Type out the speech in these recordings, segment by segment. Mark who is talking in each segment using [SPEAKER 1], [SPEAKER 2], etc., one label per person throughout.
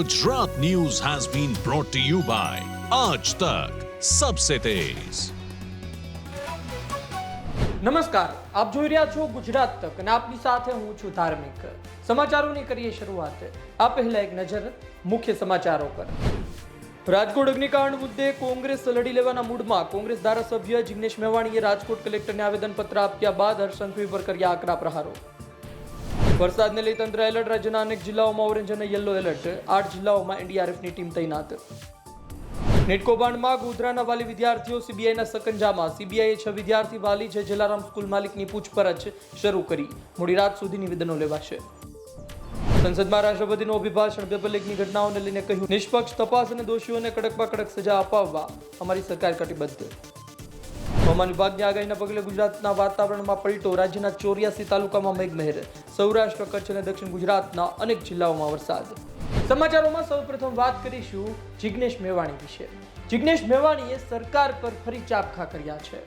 [SPEAKER 1] Gujarat news has been brought to you by આજ તક Sabse Tez.
[SPEAKER 2] નમસ્કાર, આપ જોઈ રહ્યા છો ગુજરાત તક અને આપની સાથે હું છું ધાર્મિક. સમાચારોની કરીએ શરૂઆત. આ પહેલા એક નજર મુખ્ય સમાચારો પર. રાજકોટ અગ્નિકાંડ મુદ્દે કોંગ્રેસ લડી લેવાના મૂડમાં. કોંગ્રેસ ધારાસભ્ય જિગ્નેશ મેવાણીએ રાજકોટ કલેક્ટરને આવેદનપત્ર આપ્યા બાદ હર્ષ સંઘવી પર કર્યા આકરા પ્રહારો. વરસાદને લઈ તંત્ર એલર્ટ. રાજ્યના અનેક જિલ્લાઓમાં ઓરેન્જ અને યલો એલર્ટ. આઠ જિલ્લાઓમાં એનડીઆરએફની ટીમ તૈનાત. નેટ કૌભાંડમાં ગોધરાના વાલી વિદ્યાર્થીઓ સીબીઆઈના સકંજામાં. સીબીઆઈએ છ વિદ્યાર્થી વાલી છે જલારામ સ્કૂલ માલિકની પૂછપરછ શરૂ કરી. મોડી રાત સુધી નિવેદનો લેવાશે. સંસદમાં રાષ્ટ્રપતિનું અભિભાષણ. પેપર લીકની ઘટનાઓને લઈને કહ્યું, નિષ્પક્ષ, તપાસ અને દોષીઓને કડકમાં કડક સજા અપાવવા. અમારી સરકાર કટિબદ્ધ. હવામાન વિભાગની આગાહીના પગલે ગુજરાતના વાતાવરણમાં પલટો. રાજ્યના ચોર્યાસી તાલુકામાં મેઘમહેર. સૌરાષ્ટ્ર, કચ્છ અને દક્ષિણ ગુજરાતના અનેક જિલ્લાઓમાં વરસાદ. સમાચારોમાં સૌપ્રથમ વાત કરીશું જિગ્નેશ મેવાણી વિશે. જિગ્નેશ મેવાણીએ સરકાર પર ફરી ચાપખા કર્યા છે.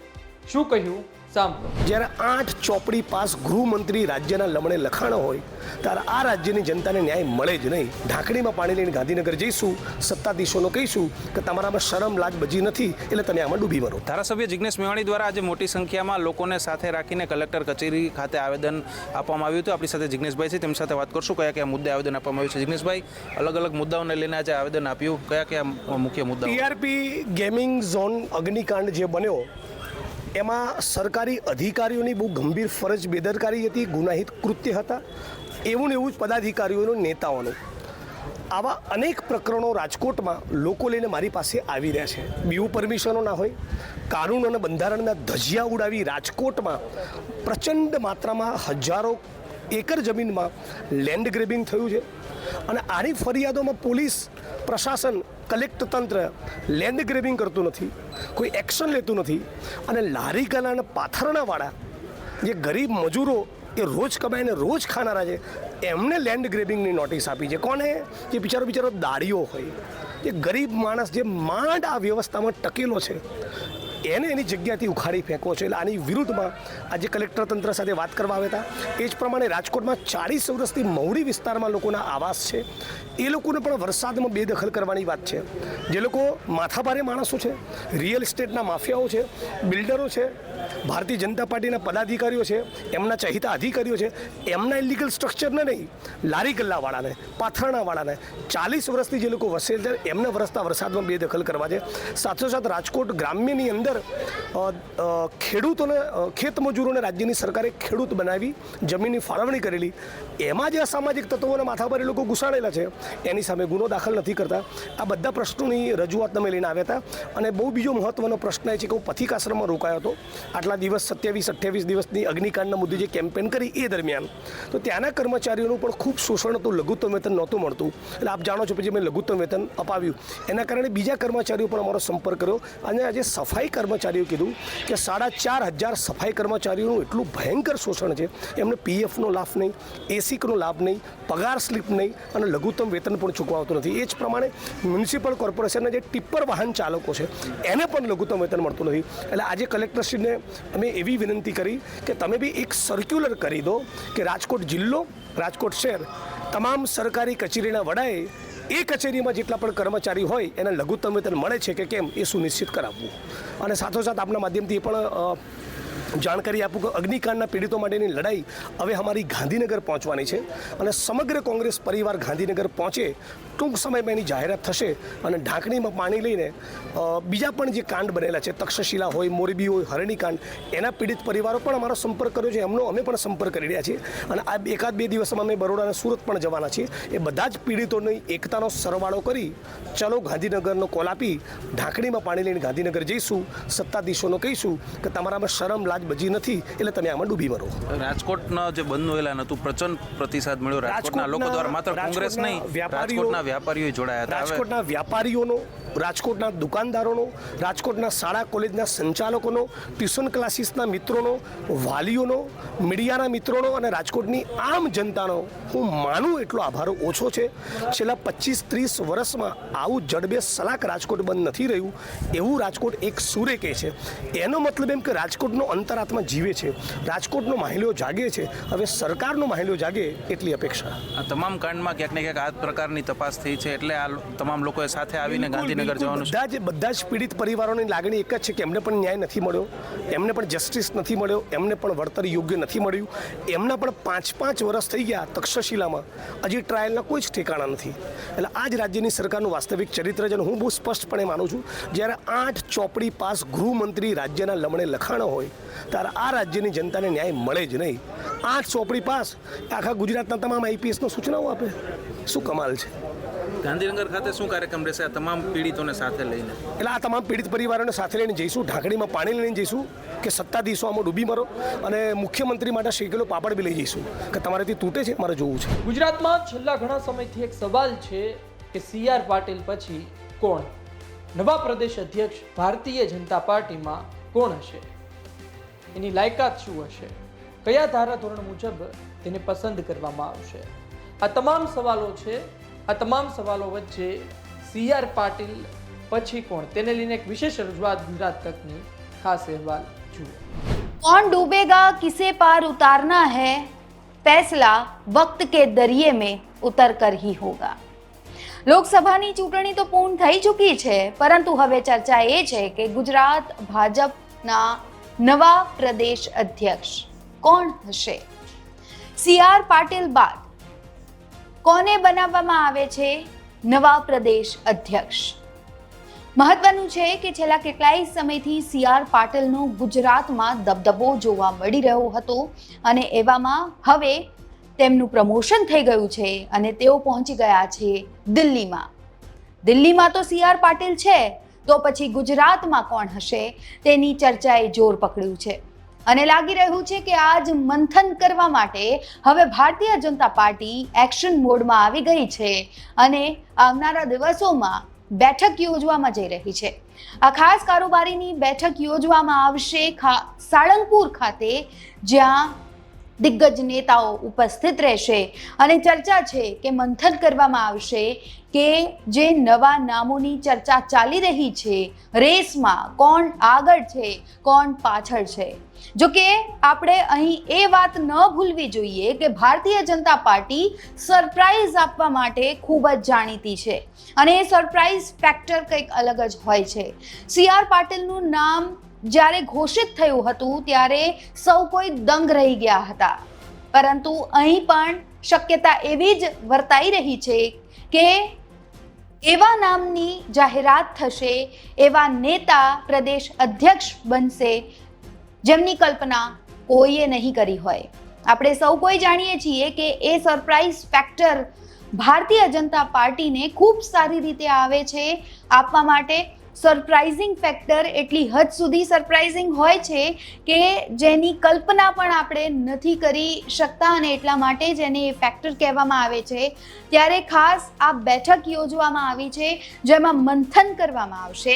[SPEAKER 2] શું કહ્યું? સાંભળો.
[SPEAKER 3] જ્યારે આઠ ચોપડી પાસ ગૃહમંત્રી રાજ્યના લમણે લખાણો હોય ત્યારે આ રાજ્યની જનતાને ન્યાય મળે જ નહીં. ઢાંકણીમાં પાણી લઈને ગાંધીનગર જઈશું સત્તાધીશોનો કહીશું કે તમારામાં શરમ લાજ બજી નથી એટલે તમે આમાં ડૂબી મરો.
[SPEAKER 4] ધારાસભ્ય જિગ્નેશ મેવાણી દ્વારા આજે મોટી સંખ્યામાં લોકોને સાથે રાખીને કલેક્ટર કચેરી ખાતે આવેદન આપવામાં આવ્યું હતું. આપણી સાથે જિજ્ઞેશભાઈ છે તેમની સાથે વાત કરશું. કયા કયા મુદ્દે આવેદન આપવામાં આવ્યું છે? જિજ્ઞેશભાઈ અલગ અલગ મુદ્દાઓને લઈને આજે આવેદન આપ્યું. કયા કયા મુખ્ય મુદ્દા
[SPEAKER 3] ટીઆરપી ગેમિંગ ઝોન અગ્નિકાંડ જે બન્યો એમાં સરકારી અધિકારીઓની બહુ ગંભીર ફરજ બેદરકારી હતી, ગુનાહિત કૃત્ય હતા, એવું ને એવું જ પદાધિકારીઓનું, નેતાઓનું. આવા અનેક પ્રકરણો રાજકોટમાં લોકો લઈને મારી પાસે આવી રહ્યા છે. બીયુ પરમિશનો ના હોય, કાનૂન અને બંધારણના ધજિયા ઉડાવી રાજકોટમાં પ્રચંડ માત્રામાં હજારો એકર જમીનમાં લેન્ડ ગ્રેબિંગ થયું છે. અને આની ફરિયાદોમાં પોલીસ, પ્રશાસન કલેક્ટ તંત્ર લેન્ડ ગ્રેબિંગ કરતું નથી, કોઈ એક્શન લેતું નથી અને લારી ગલા અને પાથરણાવાળા જે ગરીબ મજૂરો એ રોજ કમાઈને રોજ ખાનારા છે, એમને લેન્ડ ગ્રેબિંગની નોટિસ આપી છે. કોને? જે બિચારો બિચારો દાડીઓ હોય. જે ગરીબ માણસ જે માંડ આ વ્યવસ્થામાં ટકેલો છે, એને એની જગ્યાથી ઉખાડી ફેંકો છે. એટલે આની વિરુદ્ધમાં આજે કલેક્ટર તંત્ર સાથે વાત કરવા આવ્યા હતા. એ જ પ્રમાણે રાજકોટમાં ચાળીસ વર્ષથી મહુડી વિસ્તારમાં લોકોના આવાસ છે. એ લોકોને પણ વરસાદમાં બેદખલ કરવાની વાત છે. જે લોકો માથાભારે માણસો છે રિયલ એસ્ટેટના માફિયાઓ છે બિલ્ડરો છે, ભારતીય જનતા પાર્ટીના પદાધિકારીઓ છે, એમના ચહિતા અધિકારીઓ છે, એમના ઇલીગલ સ્ટ્રક્ચરને નહીં, લારી ગલ્લાવાળાને, પાથરણાવાળાને ચાલીસ વર્ષથી જે લોકો વસેલ છે, એમને વરસતા વરસાદમાં બેદખલ કરવા છે. સાથોસાથ રાજકોટ ગ્રામ્યની અંદર ખેડૂતોને ખેતમજૂરોને ખેત મજૂરોને રાજ્યની સરકારે ખેડૂત બનાવી, જમીનની ફાળવણી કરેલી. એમાં જે અસામાજિક તત્વોના માથાભારે લોકો ઘુસાડેલા છે એની સામે ગુનો દાખલ નથી કરતા. આ બધા પ્રશ્નોની રજૂઆત તમે લઈને આવ્યા હતા. અને બહુ બીજો મહત્વનો પ્રશ્ન એ છે કે હું પથિક આશ્રમમાં રોકાયો હતો. આટલા દિવસ સત્યાવીસ, અઠ્યાવીસ દિવસની અગ્નિકાંડના મુદ્દે જે કેમ્પેન કરી એ દરમિયાન. તો ત્યાંના કર્મચારીઓનું પણ ખૂબ શોષણ હતું, લઘુત્તમ વેતન નહોતું મળતું. એટલે આપ જાણો છો પછી મેં લઘુત્તમ વેતન અપાવ્યું. એના કારણે બીજા કર્મચારીઓ પણ અમારો સંપર્ક કર્યો. અને આજે સફાઈ કર્મચારીઓ કીધું કે સાડા ચાર હજાર સફાઈ કર્મચારીઓનું એટલું ભયંકર શોષણ છે. એમને પીએફનો લાભ નહીં, એસીકનો લાભ નહીં, પગાર સ્લીપ નહીં અને લઘુત્તમ વેતન પણ ચૂકવાતું નથી. એ જ પ્રમાણે મ્યુનિસિપલ કોર્પોરેશનના જે ટિપ્પર વાહન ચાલકો છે, એને પણ લઘુત્તમ વેતન મળતું નથી. એટલે આજે કલેક્ટરશ્રીને અમે એવી વિનંતી કરી કે તમે બી એક સર્ક્યુલર કરી દો કે રાજકોટ જિલ્લો, રાજકોટ શહેર, તમામ સરકારી કચેરીના વડાએ એ કચેરીમાં જેટલા પણ કર્મચારી હોય, એને લઘુત્તમ વેતન મળે છે કે કેમ એ સુનિશ્ચિત કરાવવું. અને સાથોસાથ આપના માધ્યમથી પણ જાણકારી આપું કે અગ્નિકાંડના પીડિતો માટેની લડાઈ હવે અમારી ગાંધીનગર પહોંચવાની છે અને સમગ્ર કોંગ્રેસ પરિવાર ગાંધીનગર પહોંચે ટૂંક સમયમાં એની જાહેરાત થશે અને ઢાંકણીમાં પાણી લઈને બીજા પણ જે કાંડ બનેલા છે, તક્ષશિલા હોય, મોરબી હોય, હરણીકાંડ, એના પીડિત પરિવારો પણ અમારો સંપર્ક કર્યો છે, એમનો અમે પણ સંપર્ક કરી રહ્યા છીએ અને આ એકાદ બે દિવસમાં અમે બરોડા અને સુરત પણ જવાના છીએ. એ બધા જ પીડિતોની એકતાનો સરવાળો કરી, ચલો ગાંધીનગરનો કોલ આપી, ઢાંકણીમાં પાણી લઈને ગાંધીનગર જઈશું, સત્તાધીશોનો કહીશું કે તમારામાં શરમ લાજ બજી નથી એટલે તમે આમાં ડૂબી મરો.
[SPEAKER 4] રાજકોટના જે બંધ એલાન હતું પ્રચંડ પ્રતિસાદ મળ્યો. રાજકોટના લોકો દ્વારા માત્ર કોંગ્રેસ નહીં રાજકોટના વ્યાપારીઓ જોડાયા હતા.
[SPEAKER 3] રાજકોટના વ્યાપારીઓનો રાજકોટના દુકાનદારોનો રાજકોટના શાળા કોલેજના સંચાલકોનો ટ્યુશન ક્લાસીસના મિત્રોનો વાલીઓનો મીડિયાના મિત્રોનો અને રાજકોટની આમ જનતાનો હું માનું એટલો આભાર ઓછો છે. છેલ્લા પચીસ ત્રીસ વર્ષમાં આવું જડબે સલાક રાજકોટ બંધ નથી રહ્યું. એવું રાજકોટ એક સૂરે કહે છે. એનો મતલબ એમ કે રાજકોટનો અંતરાત્મા જીવે છે રાજકોટનો માહિલો જાગે છે હવે સરકારનો માહિલો જાગે એટલી અપેક્ષા.
[SPEAKER 4] આ તમામ કાંડમાં ક્યાંક ને ક્યાંક આ પ્રકારની તપાસ થઈ છે એટલે આ તમામ લોકોએ સાથે આવીને ગાંધીનગર જવાનું
[SPEAKER 3] બધા જ બધા જ પીડિત પરિવારોની લાગણી એક જ છે કે એમને પણ ન્યાય નથી મળ્યો એમને પણ જસ્ટિસ નથી મળ્યો એમને પણ વળતર યોગ્ય નથી મળ્યું. એમના પણ પાંચ પાંચ વર્ષ થઈ ગયા તક્ષશિલામાં. હજી ટ્રાયલના કોઈ જ ઠેકાણા નથી. એટલે આ જ રાજ્યની સરકારનું વાસ્તવિક ચરિત્ર છે હું બહુ સ્પષ્ટપણે માનું છું જ્યારે આઠ ચોપડી પાસ ગૃહમંત્રી રાજ્યના લમણે લખાણો હોય ત્યારે આ રાજ્યની જનતાને ન્યાય મળે જ નહીં. આઠ ચોપડી પાસ. આખા ગુજરાતના તમામ આઈપીએસનો સૂચનાઓ આપે. શું કમાલ છે?
[SPEAKER 4] ગાંધીનગર ખાતે શું કાર્યક્રમ રહેશે? આ તમામ પીડિતોને સાથે લઈને.
[SPEAKER 3] એટલે આ તમામ પીડિત પરિવારોને સાથે લઈને જઈશું ઢાંકણીમાં પાણી લઈને જઈશું કે સત્તાધીશો આમાં ડૂબી મરો અને મુખ્યમંત્રી માટે શેકેલો પાપડ બી લઈ જઈશું. કે તમારેથી તૂટે છે? મારે જોવું છે.
[SPEAKER 2] ગુજરાતમાં છેલ્લા ઘણા સમયથી એક સવાલ છે કે સી આર પાટીલ પછી કોણ? નવા પ્રદેશ અધ્યક્ષ ભારતીય જનતા પાર્ટીમાં કોણ હશે? એની લાયકાત શું હશે? કયા ધારાધોરણ મુજબ તેને પસંદ કરવામાં આવશે? આ તમામ સવાલો છે. આ તમામ સવાલો વચ્ચે સી આર પાટીલ પછી કોણ? તેને લઈને એક વિશેષ રજૂઆત ગુજરાત તકની ખાસ અહેવાલ જુઓ.
[SPEAKER 5] કોણ ડૂબેગા, કિસે પાર ઉતારના હૈ? ફેસલા વક્ત કે દરિયે મેં ઉતર કર હી હોગા. લોકસભાની ચૂંટણી તો પૂર્ણ થઈ ચૂકી છે, પરંતુ હવે ચર્ચા એ છે કે ગુજરાત ભાજપના નવા પ્રદેશ અધ્યક્ષ કોણ હશે? સી આર પાટીલ બાદ કોને બનાવવામાં આવે છે નવા પ્રદેશ અધ્યક્ષ? મહત્વનું છે કે છેલ્લા કેટલાય સમયથી સી આર પાટીલનો ગુજરાતમાં દબદબો જોવા મળી રહ્યો હતો અને એવામાં હવે તેમનું પ્રમોશન થઈ ગયું છે અને તેઓ પહોંચી ગયા છે દિલ્હીમાં. દિલ્હીમાં તો સી આર પાટીલ છે તો પછી ગુજરાતમાં કોણ હશે તેની ચર્ચાએ જોર પકડ્યું છે. અને લાગી રહ્યું છે કે આજ મંથન કરવા માટે હવે ભારતીય જનતા પાર્ટી એક્શન મોડમાં આવી ગઈ છે અને આવનારા દિવસોમાં બેઠક યોજવામાં જઈ રહી છે. આ ખાસ કારોબારીની બેઠક યોજવામાં આવશે સાળંગપુર ખાતે, જ્યાં દિગ્ગજ નેતાઓ ઉપસ્થિત રહેશે. અને ચર્ચા છે કે મંથન કરવામાં આવશે કે જે નવા નામોની ચર્ચા ચાલી રહી છે, રેસમાં કોણ આગળ છે, કોણ પાછળ છે? જો કે આપણે અહીં એ વાત ન ભૂલવી જોઈએ કે ભારતીય જનતા પાર્ટી સરપ્રાઈઝ આપવા માટે ખૂબ જ જાણીતી છે. અને એ સરપ્રાઈઝ ફેક્ટર કંઈક અલગ જ હોય છે. સી આર પાટીલનું નામ જ્યારે ઘોષિત થયું હતું ત્યારે સૌ કોઈ દંગ રહી ગયા હતા. પરંતુ અહીં પણ શક્યતા એવી જ વર્તાઈ રહી છે કે એવા નામની જાહેરાત થશે, એવા નેતા પ્રદેશ અધ્યક્ષ બનશે જેમની કલ્પના કોઈએ નહીં કરી હોય. આપણે સૌ કોઈ જાણીએ છીએ કે એ સરપ્રાઈઝ ફેક્ટર ભારતીય જનતા પાર્ટીને ખૂબ સારી રીતે આવે છે, આપવા માટે સરપ્રાઇઝિંગ ફેક્ટર એટલી હદ સુધી સરપ્રાઇઝિંગ હોય છે કે જેની કલ્પના પણ આપણે નથી કરી શકતા અને એટલા માટે જ એને એ ફેક્ટર કહેવામાં આવે છે. ત્યારે ખાસ આ બેઠક યોજવામાં આવી છે, જેમાં મંથન કરવામાં આવશે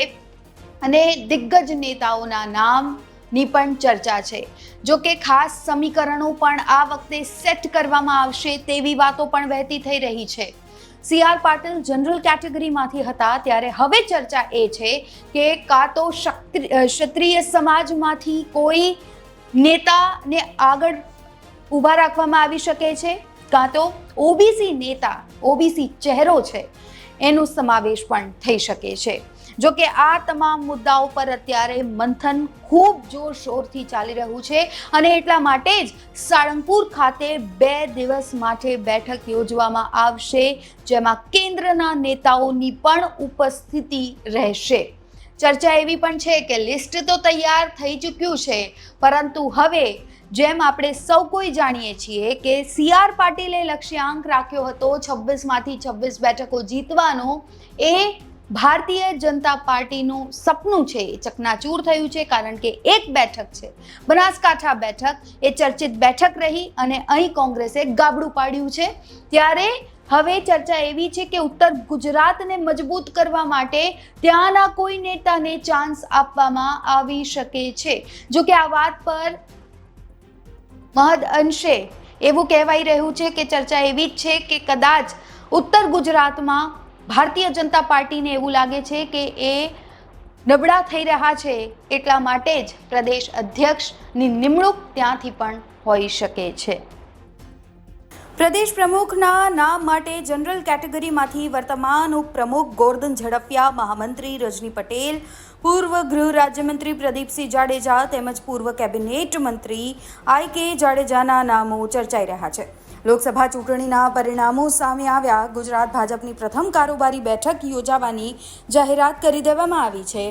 [SPEAKER 5] અને દિગ્ગજ નેતાઓના નામની પણ ચર્ચા છે. જો કે ખાસ સમીકરણો પણ આ વખતે સેટ કરવામાં આવશે તેવી વાતો પણ વહેતી થઈ રહી છે. સી આર પાટીલ જનરલ કેટેગરીમાંથી હતા. ત્યારે હવે ચર્ચા એ છે કે કાં તો ક્ષત્રિ- ક્ષત્રિય સમાજમાંથી કોઈ નેતાને આગળ ઊભા રાખવામાં આવી શકે છે? કાં તો ઓબીસી નેતા, ઓબીસી ચહેરો છે, એનો સમાવેશ પણ થઈ શકે છે. જો કે આ તમામ મુદ્દાઓ પર અત્યારે મંથન ખૂબ જોરશોરથી ચાલી રહ્યું છે અને એટલા માટે જ સાળંગપુર ખાતે બે દિવસ માટે બેઠક યોજવામાં આવશે, જેમાં કેન્દ્રના નેતાઓની પણ ઉપસ્થિતિ રહેશે. ચર્ચા એવી પણ છે કે લિસ્ટ તો તૈયાર થઈ ચૂક્યું છે, પરંતુ હવે જેમ આપણે સૌ કોઈ જાણીએ છીએ કે સી આર પાટીલે લક્ષ્યાંક રાખ્યો હતો, છવ્વીસમાંથી છવ્વીસ બેઠકો જીતવાનો, એ ભારતીય જનતા પાર્ટીનું સપનું છે એ ચકનાચૂર થયું છે, કારણ કે એક બેઠક છે, બનાસકાંઠા બેઠક, એ ચર્ચિત બેઠક રહી અને અહીં કોંગ્રેસે ગાબડું પાડ્યું છે. ત્યારે હવે ચર્ચા એવી છે કે ઉત્તર ગુજરાતને મજબૂત કરવા માટે ત્યાંના કોઈ નેતાને ચાન્સ આપવામાં આવી શકે છે. જો કે આ વાત પર મહદ અંશે એવું કહેવાઈ રહ્યું છે કે ચર્ચા એવી જ છે કે કદાચ ઉત્તર ગુજરાતમાં ભારતીય જનતા પાર્ટીને એવું લાગે છે કે એ નબળા થઈ રહ્યા છે એટલા માટે જ પ્રદેશ અધ્યક્ષની નિમણૂક ત્યાંથી પણ હોઈ શકે છે. પ્રદેશ પ્રમુખના નામ માટે જનરલ કેટેગરીમાંથી વર્તમાન ઉપપ્રમુખ ગોરધન ઝડપિયા મહામંત્રી રજની પટેલ, પૂર્વ ગૃહ રાજ્યમંત્રી પ્રદીપસિંહ જાડેજા તેમજ પૂર્વ કેબિનેટ મંત્રી આઈ કે જાડેજાના નામો ચર્ચાઈ રહ્યા છે. લોકસભા ચૂંટણીના પરિણામો સામે આવ્યા. ગુજરાત ભાજપની પ્રથમ કારોબારી બેઠક યોજાવાની જાહેરાત કરી દેવામાં આવી છે.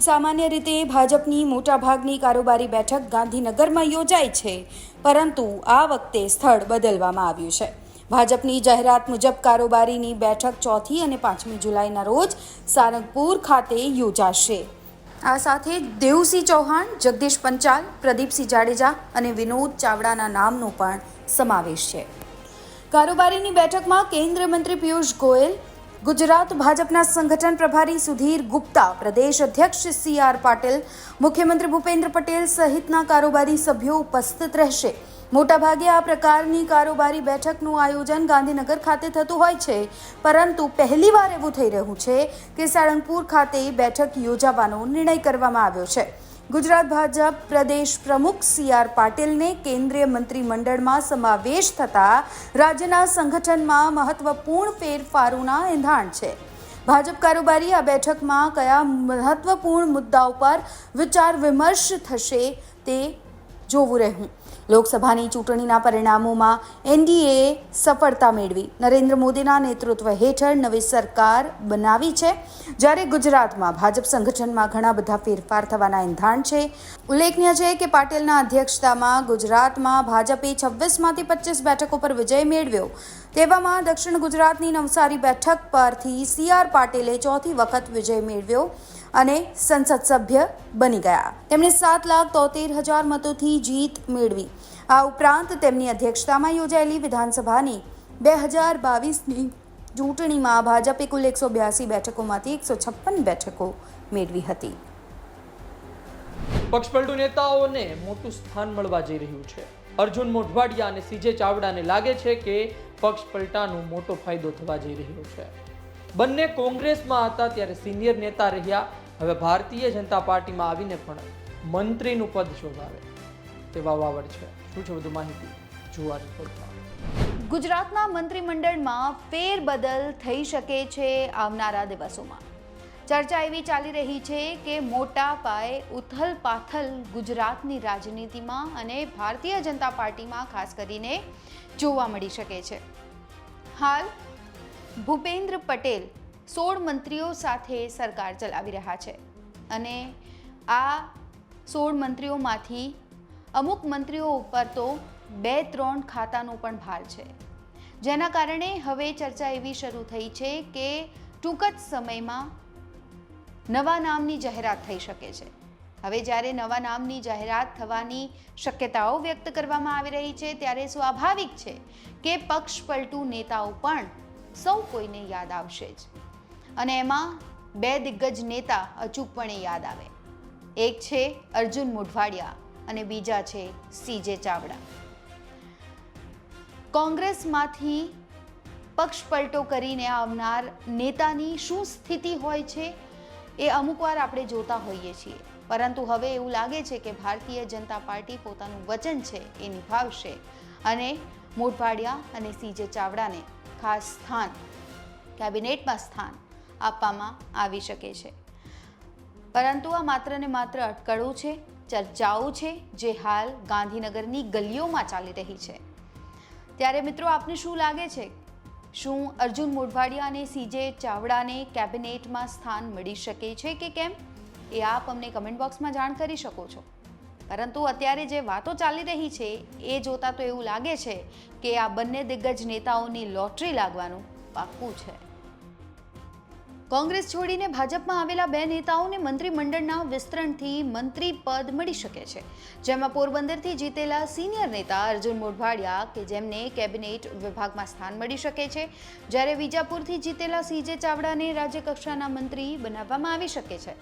[SPEAKER 5] સામાન્ય રીતે ભાજપની મોટાભાગની કારોબારી બેઠક ગાંધીનગરમાં યોજાય છે, પરંતુ આ વખતે સ્થળ બદલવામાં આવ્યું છે. ભાજપની જાહેરાત મુજબ કારોબારીની બેઠક ચોથી અને પાંચમી જુલાઈના રોજ સારંગપુર ખાતે યોજાશે. આ સાથે દેવસિંહ ચૌહાણ, જગદીશ પંચાલ, પ્રદીપસિંહ જાડેજા અને વિનોદ ચાવડાના નામનો પણ સમાવેશ છે. કારોબારીની બેઠકમાં કેન્દ્રીય મંત્રી પિયુષ ગોયલ, ગુજરાત ભાજપના સંગઠન પ્રભારી સુધીર ગુપ્તા, પ્રદેશ અધ્યક્ષ સી આર પાટીલ, મુખ્યમંત્રી ભૂપેન્દ્ર પટેલ સહિતના કારોબારી સભ્યો ઉપસ્થિત રહેશે. મોટાભાગે આ પ્રકારની કારોબારી બેઠકનું આયોજન ગાંધીનગર ખાતે થતું હોય છે. પરંતુ પહેલીવાર એવું થઈ રહ્યું છે કે સાળંગપુર ખાતે બેઠક યોજાવાનો નિર્ણય કરવામાં આવ્યો છે. ગુજરાત ભાજપ પ્રદેશ પ્રમુખ સી આર પાટીલને કેન્દ્રીય મંત્રીમંડળમાં સમાવેશ થતાં રાજ્યના સંગઠનમાં મહત્વપૂર્ણ ફેરફારોના એંધાણ છે. ભાજપ કારોબારી આ બેઠકમાં કયા મહત્વપૂર્ણ મુદ્દાઓ પર વિચાર વિમર્શ થશે તે જોવું રહ્યું. લોકસભાની ચૂંટણીના પરિણામોમાં એનડીએ સફળતા મેળવી. નરેન્દ્ર મોદીના નેતૃત્વ હેઠળ નવી સરકાર બનાવી છે. જ્યારે ગુજરાતમાં ભાજપ સંગઠનમાં ઘણા બધા ફેરફાર થવાના એંધાણ છે. ઉલ્લેખનીય છે કે પાટીલના અધ્યક્ષતામાં ગુજરાતમાં ભાજપે છવ્વીસમાંથી પચીસ બેઠકો પર વિજય મેળવ્યો. તેવામાં દક્ષિણ ગુજરાતની નવસારી બેઠક પરથી સી આર પાટીલે ચોથી વખત વિજય મેળવ્યો. અને સંસદ સભ્ય બની ગયા. તેમણે સાત લાખ તોતેર હજાર મતોથી જીત મેળવી. આ ઉપરાંત તેમની અધ્યક્ષતામાં યોજાયેલી વિધાનસભાની બે હજાર બાવીસની ચૂંટણીમાં ભાજપે કુલ એકસો બ્યાસી બેઠકોમાંથી એકસો છપ્પન બેઠકો મેળવી હતી.
[SPEAKER 2] પક્ષપલટુ નેતાઓને મોટું સ્થાન મળવા જઈ રહ્યું છે. અર્જુન મોઢવાડિયા અને સીજે ચાવડાને લાગે છે કે પક્ષ પલટાનો મોટો ફાયદો થવા જઈ રહ્યો છે. બંને કોંગ્રેસમાં હતા ત્યારે સિનિયર નેતા રહ્યા. હવે ભારતીય જનતા પાર્ટીમાં આવીને પણ મંત્રીનું પદ શોધાવે તેવા વાવડ છે. શું છે વધુ માહિતી? આ રિપોર્ટમાં
[SPEAKER 5] ગુજરાતના મંત્રીમંડળમાં ફેરબદલ થઈ શકે છે આવનારા દિવસોમાં. ચર્ચા એવી ચાલી રહી છે કે મોટા પાયે ઉથલ પાથલ ગુજરાતની રાજનીતિમાં અને ભારતીય જનતા પાર્ટીમાં ખાસ કરીને જોવા મળી શકે છે. હાલ ભૂપેન્દ્ર પટેલ સોળ મંત્રીઓ સાથે સરકાર ચલાવી રહ્યા છે. અને આ સોળ મંત્રીઓમાંથી અમુક મંત્રીઓ ઉપર તો બે ત્રણ ખાતાનો પણ ભાર છે. જેના કારણે હવે ચર્ચા એવી શરૂ થઈ છે કે ટૂંક જ સમયમાં નવા નામની જાહેરાત થઈ શકે છે. હવે જ્યારે નવા નામની જાહેરાત થવાની શક્યતાઓ વ્યક્ત કરવામાં આવી રહી છે, ત્યારે સ્વાભાવિક છે કે પક્ષ પલટુ નેતાઓ પણ સૌ કોઈને યાદ આવશે જ. અને એમાં બે દિગ્ગજ નેતા અચૂકપણે યાદ આવે. એક છે અર્જુન મોઢવાડિયા અને બીજા છે સીજે ચાવડા. કોંગ્રેસમાંથી પક્ષપલટો કરીને આવનાર નેતાની શું સ્થિતિ હોય છે એ અમુકવાર આપણે જોતા હોઈએ છીએ. પરંતુ હવે એવું લાગે છે કે ભારતીય જનતા પાર્ટી પોતાનું વચન છે એ નિભાવશે અને મોઢવાડિયા અને સીજે ચાવડાને ખાસ સ્થાન, કેબિનેટમાં સ્થાન આપવામાં આવી શકે છે. પરંતુ આ માત્ર ને માત્ર અટકળો છે, ચર્ચાઓ છે, જે હાલ ગાંધીનગરની ગલીઓમાં ચાલી રહી છે. ત્યારે મિત્રો આપને શું લાગે છે? શું અર્જુન મોઢવાડિયા અને સીજે ચાવડાને કેબિનેટમાં સ્થાન મળી શકે છે કે કેમ? એ આપ અમને કમેન્ટ બોક્સમાં જાણ કરી શકો છો. પરંતુ અત્યારે જે વાતો ચાલી રહી છે, એ જોતાં તો એવું લાગે છે કે આ બંને દિગ્ગજ નેતાઓની લોટરી લાગવાનું પાક્કું છે. કોંગ્રેસ છોડીને ભાજપમાં આવેલા બે નેતાઓને મંત્રીમંડળના વિસ્તરણથી મંત્રી પદ મળી શકે છે. જેમાં પોરબંદરથી જીતેલા સિનિયર નેતા અર્જુન મોઢવાડિયા કે જેમને કેબિનેટ વિભાગમાં સ્થાન મળી શકે છે. જ્યારે વિજાપુરથી જીતેલા સીજે ચાવડાને રાજ્યકક્ષાના મંત્રી બનાવવામાં આવી શકે છે.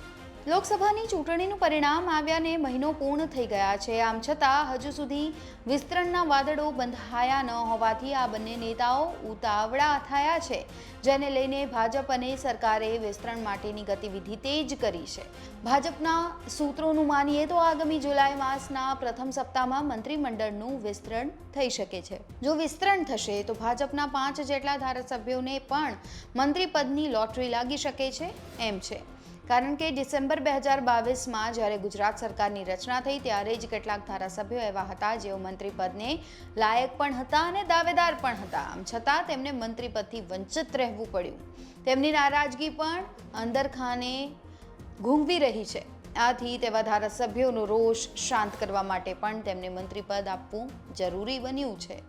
[SPEAKER 5] લોકસભાની ચૂંટણીનું પરિણામ આવ્યાને મહિનો પૂર્ણ થઈ ગયા છે. આમ છતાં હજુ સુધી વિસ્તરણના વાદળો બંધાયા ન હોવાથી આ બંને નેતાઓ ઉતાવળા થયા છે, જેને લઈને ભાજપ અને સરકારે વિસ્તરણ માટેની ગતિવિધિ તેજ કરી છે. ભાજપના સૂત્રોનું માનીએ તો આગામી જુલાઈ માસના પ્રથમ સપ્તાહમાં મંત્રીમંડળનું વિસ્તરણ થઈ શકે છે. જો વિસ્તરણ થશે તો ભાજપના પાંચ જેટલા ધારાસભ્યોને પણ મંત્રીપદની લોટરી લાગી શકે છે એમ છે. કારણ કે ડિસેમ્બર બે હજાર બાવીસમાં જ્યારે ગુજરાત સરકારની રચના થઈ, ત્યારે જ કેટલાક ધારાસભ્યો એવા હતા જેઓ મંત્રીપદને લાયક પણ હતા અને દાવેદાર પણ હતા. આમ છતાં તેમને મંત્રીપદથી વંચિત રહેવું પડ્યું. તેમની નારાજગી પણ અંદરખાને ઘૂંઘવી રહી છે. આથી તેવા ધારાસભ્યોનો રોષ શાંત કરવા માટે પણ તેમને મંત્રીપદ આપવું જરૂરી બન્યું છે.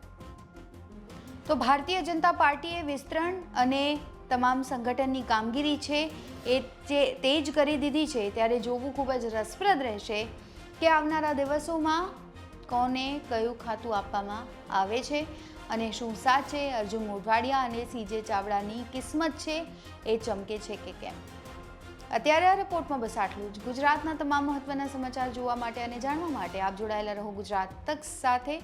[SPEAKER 5] તો ભારતીય જનતા પાર્ટીએ વિસ્તરણ અને તમામ સંગઠનની કામગીરી છે એ જે તેજ કરી દીધી છે, ત્યારે જોવું ખૂબ જ રસપ્રદ રહેશે કે આવનારા દિવસોમાં કોને કયું ખાતું આપવામાં આવે છે અને શું સાચે અર્જુન મોઢવાડિયા અને સીજે ચાવડાની કિસ્મત છે, એ ચમકે છે કે કેમ? અત્યારે આ રિપોર્ટમાં બસ આટલું જ. ગુજરાતના તમામ મહત્વના સમાચાર જોવા માટે અને જાણવા માટે આપ જોડાયેલા રહો ગુજરાત તક સાથે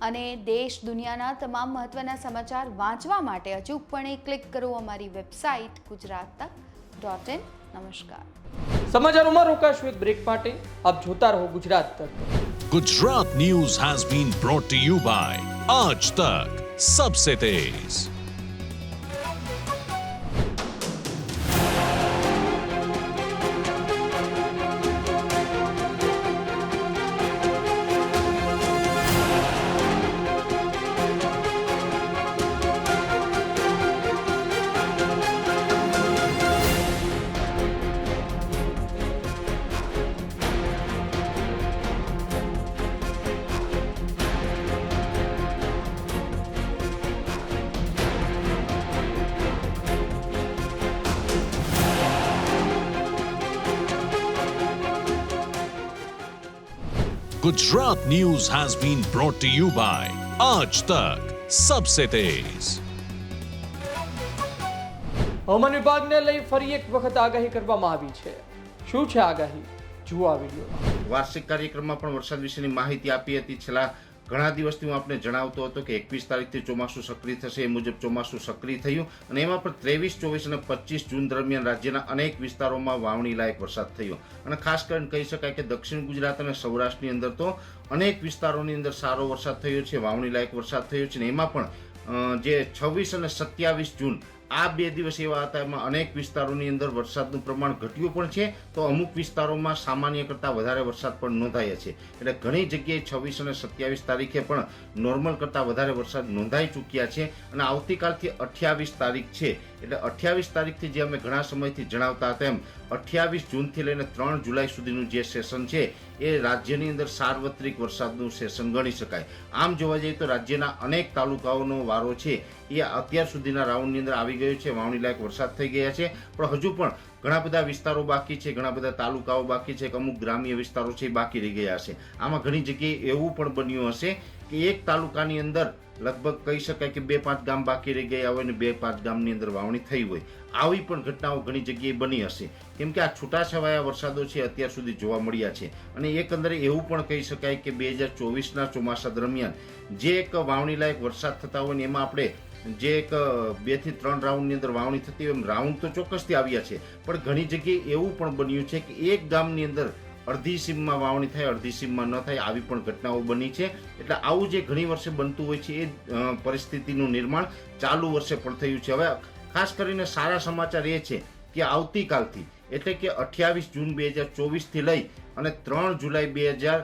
[SPEAKER 5] અને દેશ દુનિયાના તમામ મહત્વના સમાચાર વાંચવા માટે. અચૂકપણે ક્લિક કરો અમારી વેબસાઇટ ગુજરાત તક ડોટ ઇન નમસ્કાર
[SPEAKER 2] સમાચારોમાં રોકાશું એક બ્રેક માટે આપ જોતા રહો ગુજરાત તક
[SPEAKER 1] Gujarat News has been brought to you by Aaj Tak Sabse Tez. Gujarat news has been brought to you by આજ તક સબસે Tez.
[SPEAKER 2] હવામાન વિભાગને લઈ ફરી એક વખત આગાહી કરવામાં આવી છે। શું છે આગાહી? જુઓ આ વીડિયો.
[SPEAKER 6] વાર્ષિક કાર્યક્રમમાં પણ વરસાદ વિશેની માહિતી આપી હતી. છેલ્લા ઘણા દિવસથી હું આપને જણાવતો હતો કે એકવીસ તારીખથી ચોમાસું સક્રિય થશે, એ મુજબ ચોમાસું સક્રિય થયું અને એમાં પણ ત્રેવીસ, ચોવીસ અને પચીસ જૂન દરમિયાન રાજ્યના અનેક વિસ્તારોમાં વાવણી લાયક વરસાદ થયો. અને ખાસ કરીને કહી શકાય કે દક્ષિણ ગુજરાત અને સૌરાષ્ટ્રની અંદર તો અનેક વિસ્તારોની અંદર સારો વરસાદ થયો છે, વાવણી લાયક વરસાદ થયો છે ને એમાં પણ જે છવ્વીસ અને સત્યાવીસ જૂન આ બે દિવસ એવા હતા એમાં અનેક વિસ્તારોની અંદર વરસાદનું પ્રમાણ ઘટ્યું પણ છે, તો અમુક વિસ્તારોમાં સામાન્ય કરતાં વધારે વરસાદ પણ નોંધાયા છે. એટલે ઘણી જગ્યાએ છવ્વીસ અને સત્યાવીસ તારીખે પણ નોર્મલ કરતાં વધારે વરસાદ નોંધાઈ ચૂક્યા છે અને આવતીકાલથી અઠ્યાવીસ તારીખ છે. એટલે અઠ્યાવીસ તારીખથી જે અમે ઘણા સમયથી જણાવતા હતા એમ, અઠ્યાવીસ જૂનથી લઈને ત્રણ જુલાઈ સુધીનું જે સેશન છે, એ રાજ્યની અંદર સાર્વત્રિક વરસાદનું સેશન ગણી શકાય. આમ જોવા જઈએ તો રાજ્યના અનેક તાલુકાઓનો વારો છે, એ અત્યાર સુધીના રાઉન્ડની અંદર આવી ગયો છે, વાવણી લાયક વરસાદ થઈ ગયા છે. પણ હજુ પણ ઘણા બધા વિસ્તારો બાકી છે, ઘણા બધા તાલુકાઓ બાકી છે અમુક ગ્રામ્ય વિસ્તારો છે બાકી રહી ગયા હશે આમાં ઘણી જગ્યાએ એવું પણ બન્યું હશે કે એક તાલુકાની અંદર લગભગ કહી શકાય કે બે પાંચ ગામ બાકી રહી ગયા હોય ને બે પાંચ ગામની અંદર વાવણી થઈ હોય. આવી પણ ઘટનાઓ ઘણી જગ્યાએ બની હશે. કેમ કે આ છૂટાછવાયા વરસાદો છે અત્યાર સુધી જોવા મળ્યા છે. અને એકંદરે એવું પણ કહી શકાય કે બે હજાર ચોવીસના ચોમાસા દરમિયાન જે એક વાવણી લાયક વરસાદ થતા હોય ને એમાં આપણે જે એક બેથી ત્રણ રાઉન્ડની અંદર વાવણી થતી એમ રાઉન્ડ તો ચોક્કસથી આવ્યા છે. પણ ઘણી જગ્યાએ એવું પણ બન્યું છે કે એક ગામની અંદર અડધી સીમમાં વાવણી થાય, અડધી સીમમાં ન થાય આવી પણ ઘટનાઓ બની છે. એટલે આવું જે ઘણી વર્ષે બનતું હોય છે એ પરિસ્થિતિનું નિર્માણ ચાલુ વર્ષે પણ થયું છે. હવે ખાસ કરીને સારા સમાચાર એ છે કે આવતીકાલથી, એટલે કે અઠ્યાવીસ જૂન બે હજાર ચોવીસથી લઈ અને ત્રણ જુલાઈ બે હજાર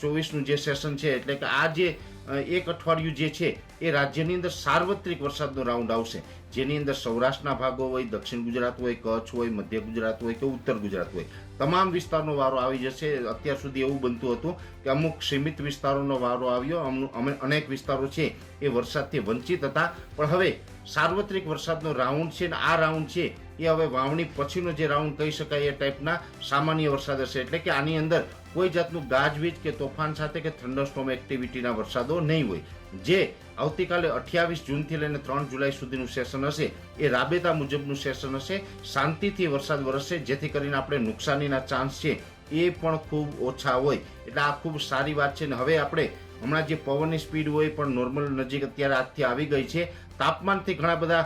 [SPEAKER 6] ચોવીસનું જે સેશન છે, એટલે કે આ જે એક અઠવાડિયું જે છે એ રાજ્યની અંદર સાર્વત્રિક વરસાદનો રાઉન્ડ આવશે. જેની અંદર સૌરાષ્ટ્રના ભાગો હોય, દક્ષિણ ગુજરાત હોય, કચ્છ હોય, મધ્ય ગુજરાત હોય કે ઉત્તર ગુજરાત હોય, તમામ વિસ્તારનો વારો આવી જશે. અત્યાર સુધી એવું બનતું હતું કે અમુક સીમિત વિસ્તારોનો વારો આવ્યો. અમુ- અમે અનેક વિસ્તારો છે એ વરસાદથી વંચિત હતા. પણ હવે સાર્વત્રિક વરસાદનો રાઉન્ડ છે ને આ રાઉન્ડ છે એ હવે વાવણી પછીનો જે રાઉન્ડ કહી શકાય એ ટાઈપના સામાન્ય વરસાદ હશે. એટલે કે આની અંદર કોઈ જાતનું ગાજવીજ કે તોફાન સાથે કે થંડરસ્ટોમ એક્ટિવિટીના વરસાદો નહીં હોય. જે આવતીકાલે અઠ્યાવીસ જૂનથી લઈને ત્રણ જુલાઈ સુધીનું સેશન હશે, એ રાબેતા મુજબનું સેશન હશે. શાંતિથી વરસાદ વરસશે, જેથી કરીને આપણે નુકસાનીના ચાન્સ છે એ પણ ખૂબ ઓછા હોય. એટલે આ ખૂબ સારી વાત છે. ને હવે આપણે હમણાં જે પવનની સ્પીડ હોય પણ નોર્મલ નજીક અત્યારે આજથી આવી ગઈ છે. તાપમાનથી ઘણા બધા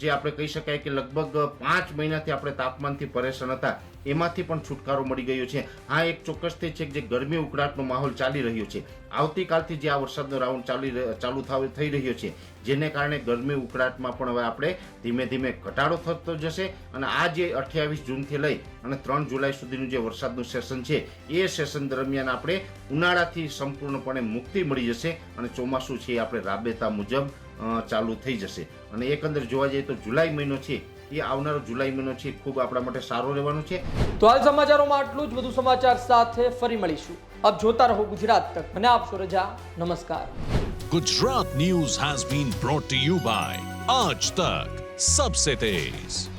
[SPEAKER 6] જે આપણે કહી શકાય કે લગભગ પાંચ મહિનાથી આપણે તાપમાનથી પરેશાન હતા, એમાંથી પણ છુટકારો મળી ગયો છે. આ એક ચોક્કસથી છે કે જે ગરમી ઉકળાટનો માહોલ ચાલી રહ્યો છે. આવતીકાલથી જે આ વરસાદનો રાઉન્ડ ચાલી ચાલુ થઈ રહ્યો છે, જેને કારણે ગરમી ઉકળાટમાં પણ હવે આપણે ધીમે ધીમે ઘટાડો થતો જશે અને આ જે અઠ્યાવીસ જૂનથી લઈ અને ત્રણ જુલાઈ સુધીનું જે વરસાદનું સેશન છે, એ સેશન દરમિયાન આપણે ઉનાળાથી સંપૂર્ણપણે મુક્તિ મળી જશે અને ચોમાસું છે એ આપણે રાબેતા મુજબ ચાલુ થઈ જશે. અને એકંદર જોવા જઈએ તો જુલાઈ મહિનો છે એ આવનારો જુલાઈ મહિનો છે એ ખૂબ આપણા માટે સારો રહેવાનો છે.
[SPEAKER 2] તો હાલ સમાચારોમાં આટલું જ. વધુ સમાચાર સાથે ફરી મળીશું. આપ જોતા રહો ગુજરાત તક. અને આપશો રજા. નમસ્કાર.
[SPEAKER 1] Gujarat news has been brought to you by Aaj Tak. Sabse Tez